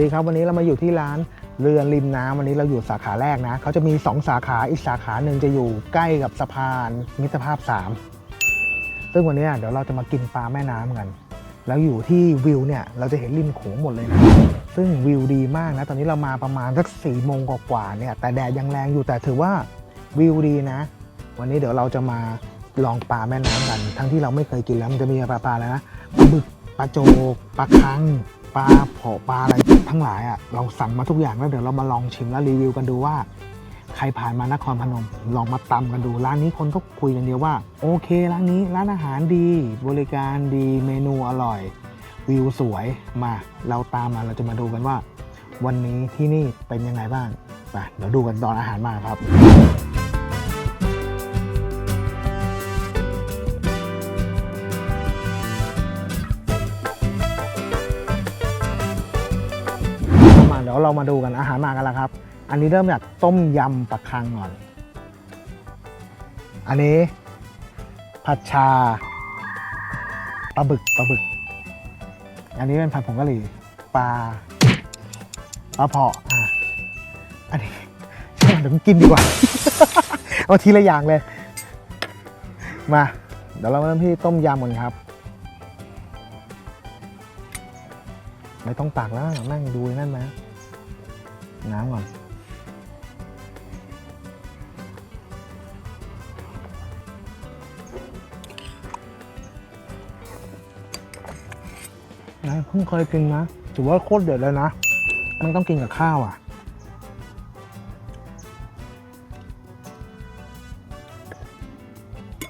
ดีครับวันนี้เรามาอยู่ที่ร้านเรือนริมน้ำวันนี้เราอยู่สาขาแรกนะเขาจะมี 2 สาขาอีกสาขาหนึ่งจะอยู่ใกล้กับสะพานมิตรภาพ 3 ซึ่งวันนี้เดี๋ยวเราจะมากินปลาแม่น้ำกัน แล้วอยู่ที่วิวเนี่ยเราจะเห็นริมโขงหมดเลยนะซึ่งวิวดีมากนะตอนนี้เรามาประมาณสักสี่โมงกว่าๆเนี่ยแต่แดดยังแรงอยู่แต่ถือว่าวิวดีนะ วันนี้เดี๋ยวเราจะมาลองปลาแม่น้ำกัน ทั้งที่เราไม่เคยกินแล้วมันจะมีปลาปลาอะไรนะปลาบึกปลาโจกปลาคัง ปลาเผาปลาอะไรทั้งหลายอะเราสั่งมาทุกอย่างแล้วเดี๋ยวเรามาลองชิมแล้วรีวิวกันดูว่า ใครผ่านมานครพนม ลองมาตำกันดูร้านนี้คนก็คุยกันเดียวว่า โอเคร้านนี้ร้านอาหารดี บริการดีเมนูอร่อย วิวสวยมา เราตามมาเราจะมาดูกันว่า วันนี้ที่นี่เป็นยังไงบ้างไปเดี๋ยวดูกันตอนอาหารมาครับ ยวเรามาดูกันอาหารมากันแล้วครับ อันนี้เริ่มจากต้มยำปลาคังก่อน อันนี้ผัดชาปลาบึกปลาบึก อันนี้เป็นผัดผงกะหรี่ปลาปลาเผาะอะอันนี้เดี๋ยวผมกินดีกว่า เอาทีละอย่างเลย มา เดี๋ยวเราเริ่มที่ต้มยำก่อนครับ ไม่ต้องตักแล้วนั่งดูนั่นไหม น้ำก่อนนะเพิ่งเคยกินนะ ถือว่าโคตรเด็ดเลยนะ มันต้องกินกับข้าวอะ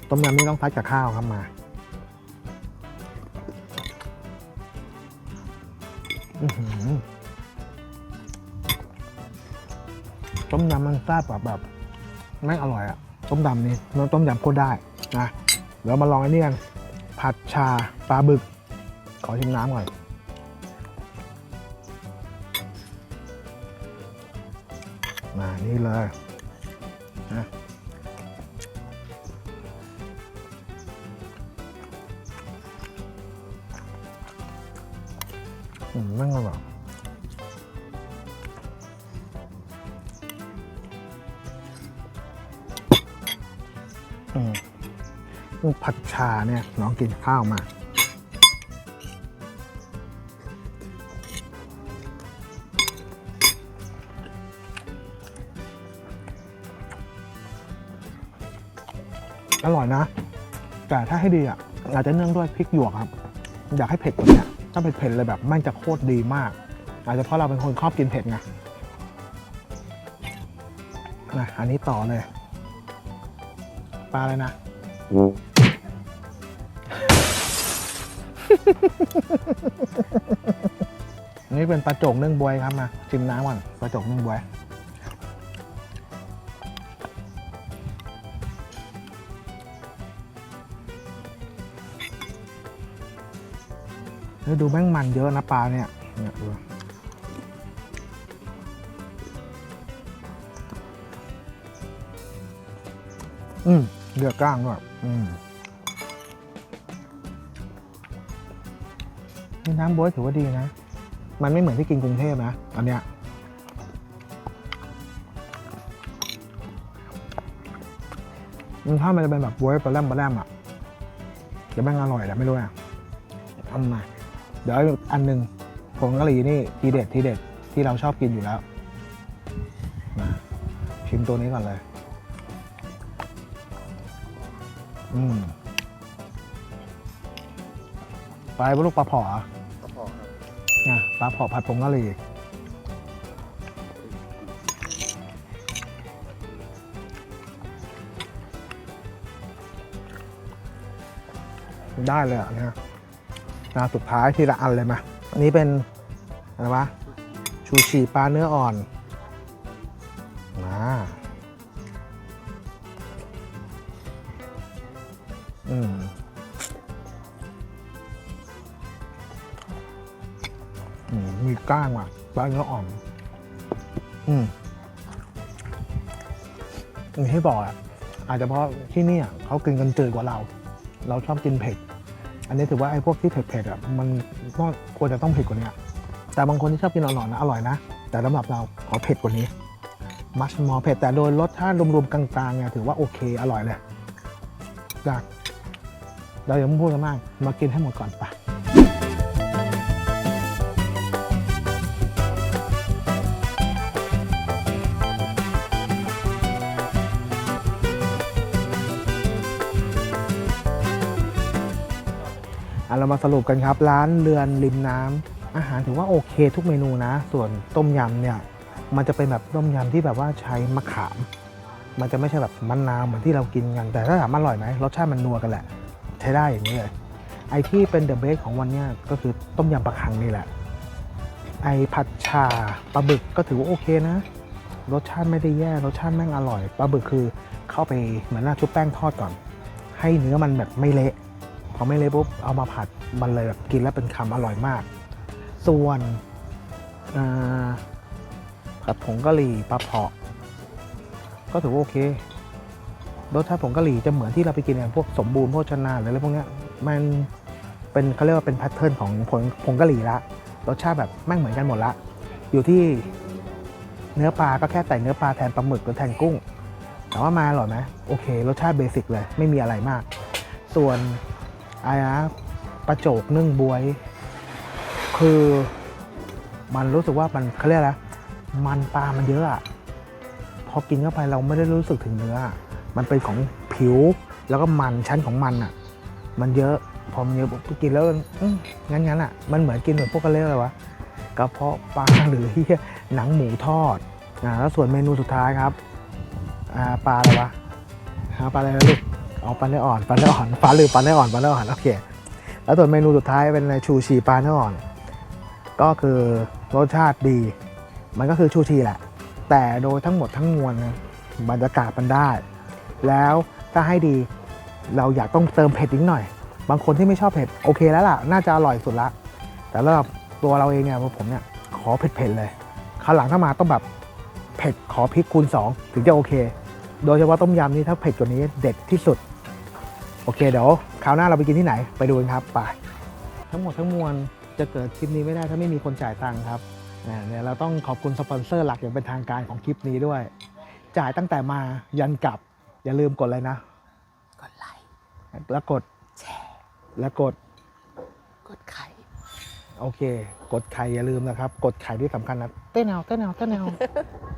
ต้มยำนี่ต้องซัดกับข้าวครับมา อื้อหือ ต้มยำมันแซ่บแบบแบบแม่งอร่อยอะต้มยำนี่น้ำต้มยำโคตรได้นะเดี๋ยวมาลองอันนี้กันผัดชาปลาบึก ขอชิมน้ำก่อนมานี่เลยนะอืมแม่งอร่อย ผัดชาเนี่ยน้องกินข้าวมาอร่อยนะ แต่ถ้าให้ดีอะอาจจะเนื่องด้วยพริกหยวกครับ อยากให้เผ็ดกว่านี้ถ้าเผ็ดๆเลยแบบแม่งจะโคตรดีมาก อาจจะเพราะเราเป็นคนชอบกินเผ็ดไงนะอันนี้ต่อเลย ลาเลยนะอันนี้เป็นปลาโจกนึ่งบวยครับมาชิมน้ำก่อนปลาโจกนึ่งบวยเฮ้ยดูแม่งมันเยอะนะปลาเนี่ยเนี่ยดูอืม เดือดกล้างด้วยอืมนี่น้ำบ๊วยถือว่าดีนะ มันไม่เหมือนที่กินกรุงเทพนะ อันเนี้ย มันถ้ามันจะเป็นแบบบ๊วยปลาแรมปลาแรมอะจะแม่งอร่อยแหละไม่รู้อะทำมาเดี๋ยวอันหนึ่งผงกะหรี่นี่ทีเด็ดทีเด็ดที่เราชอบกินอยู่แล้ว มาชิมตัวนี้ก่อนเลย อืมไปปลาลูกปลาเผาะเหรอก็พอครับนะปลาเผาะผัดผงกะหรี่ได้เลยอะเนี่ยนะสุดท้ายทีละอันเลยมาอันนี้เป็นอะไรวะชูชีปลาเนื้ออ่อนมา อืมอืมมีก้างว่ะปลาเนื้ออ่อนอืมอย่างที่บอกอะ อาจจะเพราะที่นี่อะเขากินกันจืดกว่าเรา เราชอบกินเผ็ด อันนี้ถือว่าไอ้พวกที่เผ็ดๆอะมันก็ควรจะต้องเผ็ดกว่านี้แต่บางคนที่ชอบกินอ่อนๆนะอร่อยนะ แต่สำหรับเราขอเผ็ดกว่านี้ มัชมอเผ็ดแต่โดยรสชาติรวมๆกลางๆเนี่ยถือว่าโอเค อร่อยเลยอยาก เราอย่าพูดกันมากมากินให้หมดก่อนไปอะเรามาสรุปกันครับ ร้านเรือนริมน้ำอาหารถือว่าโอเคทุกเมนูนะ ส่วนต้มยำเนี่ย มันจะเป็นแบบต้มยำที่แบบว่าใช้มะขาม มันจะไม่ใช่แบบมะนาวเหมือนที่เรากินกันแต่ถ้าถามอร่อยไหมรสชาติมันนัวกันแหละ ใช้ได้อย่างนี้เลย ไอที่เป็นเดอะเบสของวันเนี้ยก็คือต้มยำปลาคังนี่แหละ ไอผัดชาปลาบึกก็ถือว่าโอเคนะ รสชาติไม่ได้แย่ รสชาติแม่งอร่อย ปลาบึกคือเข้าไปเหมือนหน้าชุบแป้งทอดก่อน ให้เนื้อมันแบบไม่เละ พอไม่เละปุ๊บเอามาผัด มันเลยแบบกินแล้วเป็นคำอร่อยมาก ส่วนผัดผงกะหรี่ปลาเผาะก็ถือว่าโอเค รสชาติผงกะหรี่จะเหมือนที่เราไปกินกันพวกสมบูรณ์โภชนาหรืออะไรพวกนี้มันเป็นเขาเรียกว่าเป็นแพทเทิร์นของผงผงกะหรี่ละรสชาติแบบแม่งเหมือนกันหมดละ อยู่ที่เนื้อปลาก็แค่แต่เนื้อปลาแทนปลาหมึกหรือแทนกุ้งแต่ว่ามาอร่อยไหมโอเค รสชาติเบสิกเลย ไม่มีอะไรมาก ส่วนอะไรนะปลาโจกนึ่งบวย คือมันรู้สึกว่ามันเขาเรียกอะไรมันปลามันเยอะอะพอกินเข้าไปเราไม่ได้รู้สึกถึงเนื้อ มันเป็นของผิวแล้วก็มันชั้นของมันอะ มันเยอะพอมันเยอะปุ๊บกินแล้วงั้นงั้นอะมันเหมือนกินเหมือนพวกกระเรียกอะไรวะกระเพาะปลาหรือเหี้ยหนังหมูทอดอ่าแล้วส่วนเมนูสุดท้ายครับอ่าปลาอะไรวะหาปลาอะไรนะลูกเอาปลาเนื้ออ่อนปลาเนื้ออ่อนปลาลืมปลาเนื้ออ่อนปลาเนื้ออ่อนโอเคแล้วส่วนเมนูสุดท้ายเป็นอะไรชูชีปลาเนื้ออ่อน ก็คือรสชาติดี มันก็คือชูชีแหละ แต่โดยทั้งหมดทั้งมวลนะบรรยากาศมันได้ แล้วถ้าให้ดีเราอยากต้องเติมเผ็ดนิดหน่อย บางคนที่ไม่ชอบเผ็ดโอเคแล้วล่ะ น่าจะอร่อยสุดละ แต่สำหรับตัวเราเองเนี่ยผมเนี่ยขอเผ็ดๆเลยคราวหลังถ้ามาต้องแบบเผ็ดขอพริกคูณ 2 ถึงจะโอเค โดยเฉพาะต้มยำนี่ถ้าเผ็ดกว่านี้เด็ดที่สุด โอเคเดี๋ยวคราวหน้าเราไปกินที่ไหนไปดูกันครับไปทั้งหมดทั้งมวลจะเกิดคลิปนี้ไม่ได้ถ้าไม่มีคนจ่ายตังค์ครับเนี่ยเราต้องขอบคุณสปอนเซอร์หลักอย่างเป็นทางการของคลิปนี้ด้วย จ่ายตั้งแต่มายันกลับ อย่าลืมกดเลยนะ กดไลค์แล้วกดแชร์แล้วกดกดไข่โอเค กดไข่อย่าลืมนะครับ กดไข่ที่สำคัญนะเต้นเอาเต้นเอาเต้นเอา